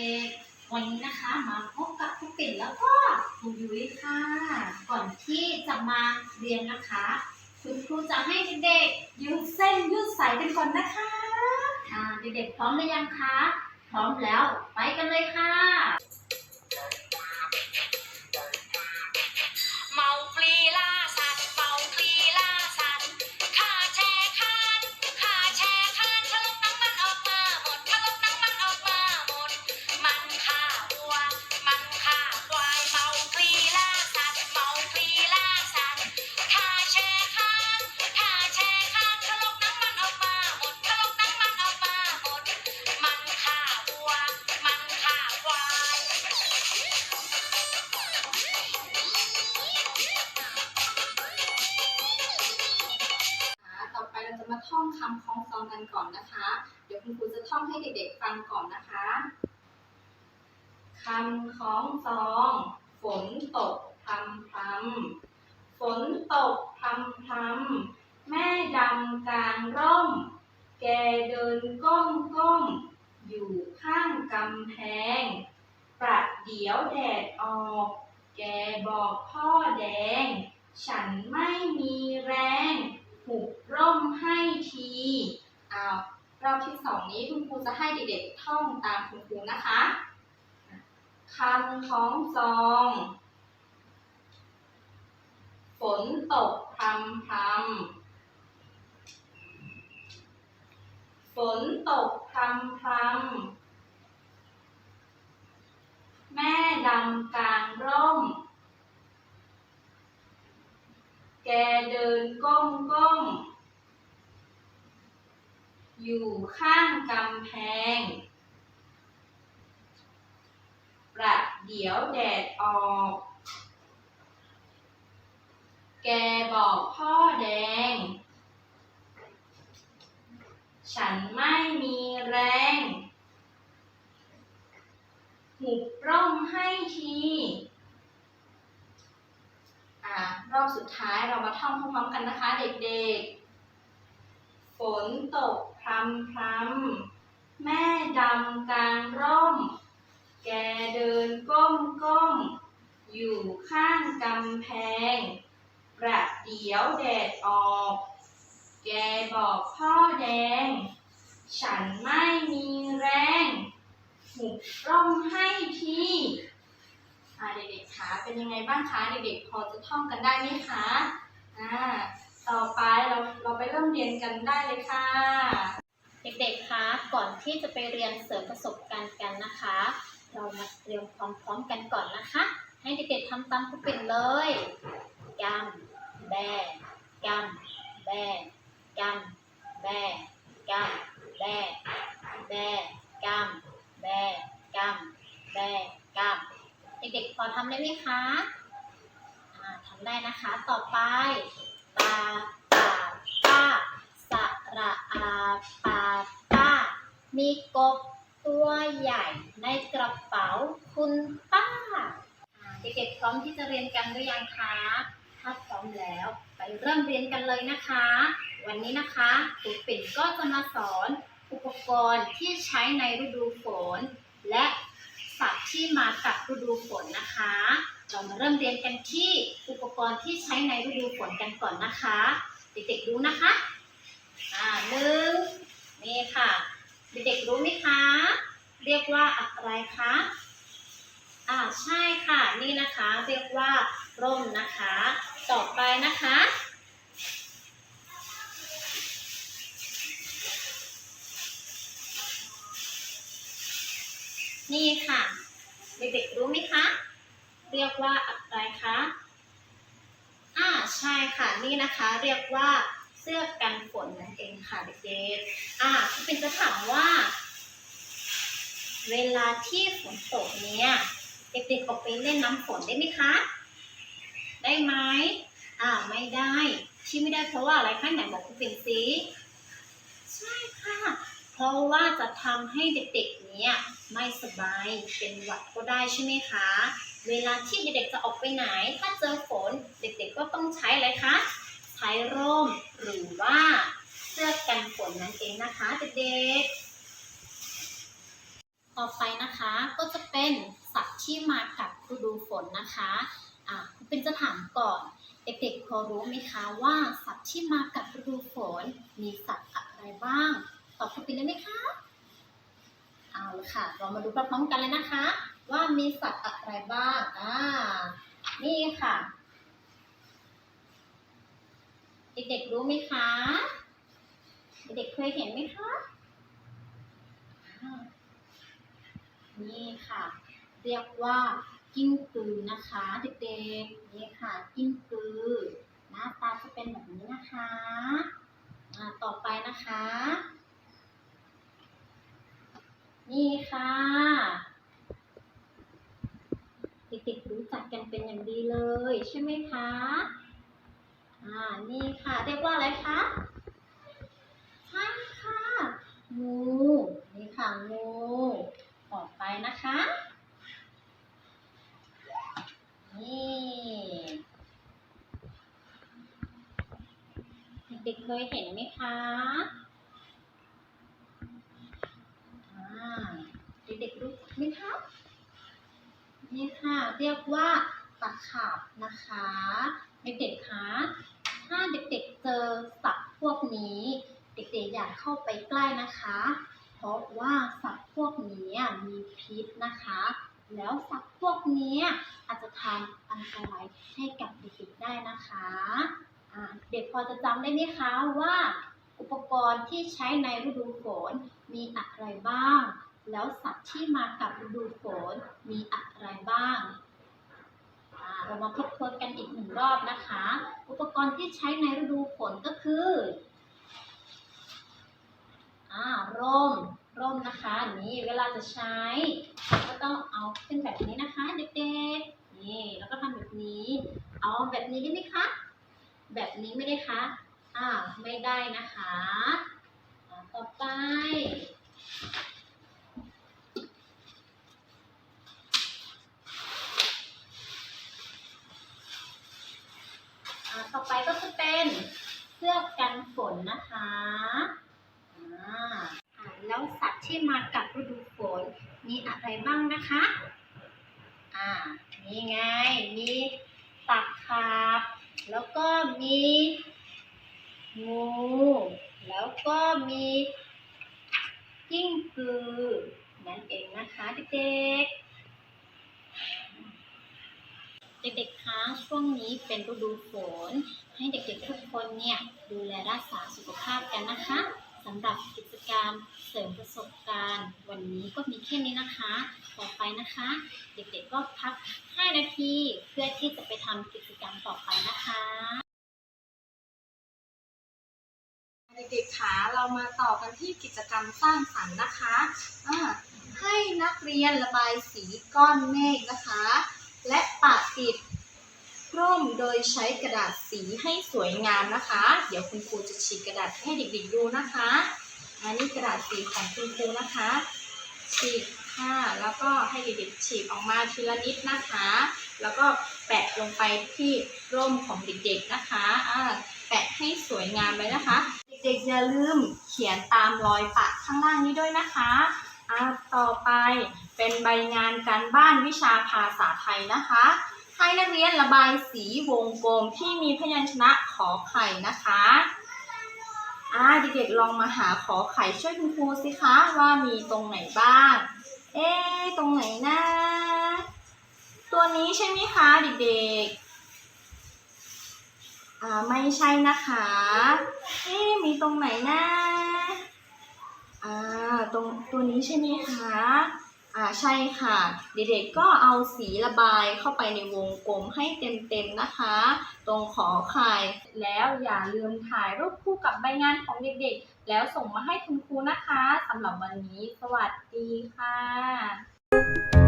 ด็กๆ วันนี้นะคะมาพบกับคุณปิ่นแล้วก็คุณยุ้ยค่ะ ก่อนที่จะมาเรียนนะคะ คุณครูจะให้เด็กๆยืดเส้นยืดสายกันก่อนนะคะเด็กๆพร้อมหรือยังคะ พร้อมแล้วไปกันเลยค่ะ มาคำคล้องจองกันก่อนนะคะ เดี๋ยวคุณครูจะท่องให้เด็กๆฟังก่อนนะคะคำคล้องจอง ฝนตกพรำพรำฝนตกพรำพรำแม่ดำกลางร่ม แกเดินก้มก้มอยู่ข้างกำแพง ประเดี๋ยวแดดออก แกบอกพ่อแดง ฉันไม่มีแรง ร่มให้ทีอ้าวรอบที่สองนี้คุณครูจะให้เด็กๆท่องตามคุณครูนะคะคำคล้องจอง ฝนตกพรำพรำฝนตกพรำพรำแม่ดำกลางร่ม แกเดินก้มก้ม อยู่ข้างกำแพง ประเดี๋ยวแดดออก แกบอกพ่อแดง ฉันไม่มีแรง หุบร่มให้ทีอ่ารอบสุดท้ายเรามาท่องพร้อมๆกันนะคะเด็กๆ ฝนตกพรำพรำแม่ดำกลางร่ม แกเดินก้มก้ม อยู่ข้างกำแพง ประเดี๋ยวแดดออก แกบอกพ่อแดง ฉันไม่มีแรงหุบร่มให้ทีอ่เด็กๆคะเป็นยังไงบ้างคะ เด็กๆ พอจะท่องกันได้ไหมคะ อ่า ต่อไปเราเราไปเริ่มเรียนกันได้เลยค่ะ เด็กๆ คะ ก่อนที่จะไปเรียนเสริมประสบการณ์กันนะคะ เรามาเตรียมความพร้อมกันก่อนนะคะ ให้เด็กๆทำตามครูปิ่นเลยกำแบกำแบกำแบกำแบแบกำแบกำแบกำเด็กๆ พอทำได้ไหมคะทำได้นะคะ ต่อไป ตาตาป้าสระอาปาป้า มีกบตัวใหญ่ในกระเป๋าคุณป้าอ่าเด็กๆพร้อมที่จะเรียนกันหรือยังคะ ถ้าพร้อมแล้วไปเริ่มเรียนกันเลยนะคะ วันนี้นะคะครูปิ่นก็จะมาสอนอุปกรณ์ที่ใช้ในฤดูฝน และสัตว์ที่มากับฤดูฝนนะคะ เรามาเริ่มเรียนกันที่อุปกรณ์ที่ใช้ในฤดูฝนกันก่อนนะคะ เด็กๆรู้นะคะ อ่าหนึ่งนี่ค่ะ เด็กๆรู้ไหมคะ เรียกว่าอะไรคะ อ่าใช่ค่ะนี่นะคะ เรียกว่าร่มนะคะ ต่อไปนะคะนี่ค่ะ เด็กๆรู้ไหมคะ เรียกว่าอะไรคะอ่าใช่ค่ะนี่นะคะ เรียกว่าเสื้อกันฝนนั่นเองค่ะเด็กๆอ่าคุณเป็นจะถามว่า เวลาที่ฝนตกเนี่ยเด็กๆออกไปเล่นน้ำฝนได้ไหมคะ ได้ไหมอ่าไม่ได้ที่ไม่ได้เพราะว่าอะไรคะไหนบอกคุณเป็นสิใช่ค่ะ เพราะว่าจะทำให้เด็กๆเนี่ยไม่สบายเป็นหวัดก็ได้ใช่ไหมคะ เวลาที่เด็กๆจะออกไปไหน ถ้าเจอฝนเด็กๆก็ต้องใช้อะไรคะใช้ร่มหรือว่าเสื้อกันฝนนั่นเองนะคะเด็กๆต่อไปนะคะก็จะเป็นสัตว์ที่มากับฤดูฝนนะคะอะเป็นจะถามก่อนเด็กๆพอรู้ไหมคะว่าสัตว์ที่มากับฤดูฝนมีสัตว์อะไรบ้างตอบครูเป็นได้ไหมคะเอาละค่ะ เรามาดูพร้อมๆกันเลยนะคะ ว่ามีสัตว์อะไรบ้าง อ่า นี่ค่ะ เด็กๆรู้ไหมคะ เด็กๆเคยเห็นไหมคะ นี่ค่ะ เรียกว่ากิ้งกือนะคะ เด็กๆ นี่ค่ะ กิ้งกือหน้าตาจะเป็นแบบนี้นะคะอ่าต่อไปนะคะ นี่ค่ะ เด็กๆรู้จักกัน เป็นอย่างดีเลยใช่ไหมคะ อ่า นี่ค่ะ เรียกว่าอะไรคะ ใช่ค่ะ งู นี่ค่ะ งู ต่อไปนะคะ นี่เด็กๆเคยเห็นไหมคะอ่าเด็กๆรู้ไหมคะนี่ค่ะ เรียกว่า ตะขาบนะคะ เด็กๆคะถ้าเด็กๆเจอสัตว์พวกนี้ เด็กๆอย่าเข้าไปใกล้นะคะ เพราะว่าสัตว์พวกนี้มีพิษนะคะ แล้วสัตว์พวกนี้อาจจะทำอันตรายให้กับเด็กๆได้นะคะอ่าเด็กพอจะจำได้ไหมคะว่าอุปกรณ์ที่ใช้ในฤดูฝนมีอะไรบ้าง แล้วสัตว์ที่มากับฤดูฝนมีอะไรบ้าง เรามาทบทวนกันอีกหนึ่งรอบนะคะ อุปกรณ์ที่ใช้ในฤดูฝนก็คืออ่าร่มร่มนะคะนี่เวลาจะใช้ ก็ต้องเอาขึ้นแบบนี้นะคะเด็กๆนี่แล้วก็ทำแบบนี้ เอาแบบนี้ได้ไหมคะ แบบนี้ไม่ได้คะอ่าไม่ได้นะคะ ต่อไป นะคะแล้วสัตว์ที่มากับฤดูฝนมีอะไรบ้างนะคะ อ่า นี่ไง มีตักขาบ แล้วก็มีงู แล้วก็มีกิ้งกือนั่นเองนะคะเด็กๆ เด็กๆ คะ ช่วงนี้เป็นฤดูฝน ให้เด็กๆทุกคนเนี่ยดูแลรักษาสุขภาพกันนะคะสำหรับกิจกรรมเสริมประสบการณ์ วันนี้ก็มีแค่นี้นะคะ ต่อไปนะคะ เด็กๆก็พัก 5 นาทีเพื่อที่จะไปทำกิจกรรมต่อไปนะคะเด็กๆคะเรามาต่อกันที่กิจกรรมสร้างสรรค์นะคะอ่าให้นักเรียนระบายสีก้อนเมฆนะคะ และปะติด ร่มโดยใช้กระดาษสีให้สวยงามนะคะ เดี๋ยวคุณครูจะฉีกกระดาษให้เด็กๆดูนะคะอันนี้กระดาษสีของคุณครูนะคะฉีกค่ะแล้วก็ให้เด็กๆฉีกออกมาทีละนิดนะคะ แล้วก็แปะลงไปที่ร่มของเด็กๆนะคะอ่าแปะให้สวยงามเลยนะคะ เด็กๆอย่าลืมเขียนตามรอยปะข้างล่างนี้ด้วยนะคะอ่าต่อไปเป็นใบงานการบ้านวิชาภาษาไทยนะคะ ให้นักเรียนระบายสีวงกลมที่มีพยัญชนะขอไข่นะคะอ่าเด็กๆลองมาหาขอไข่ช่วยคุณครูสิคะว่ามีตรงไหนบ้าง เอ๊ะตรงไหนนะตัวนี้ใช่ไหมคะเด็กๆ อ่าไม่ใช่นะคะ เอ๊ะมีตรงไหนนะอ่าตรงตัวนี้ใช่ไหมคะ อ่าใช่ค่ะ เด็กๆก็เอาสีระบายเข้าไปในวงกลมให้เต็มๆนะคะ ตรงขอไข่แล้วอย่าลืมถ่ายรูปคู่กับใบงานของเด็กๆ แล้วส่งมาให้คุณครูนะคะสำหรับวันนี้ สวัสดีค่ะ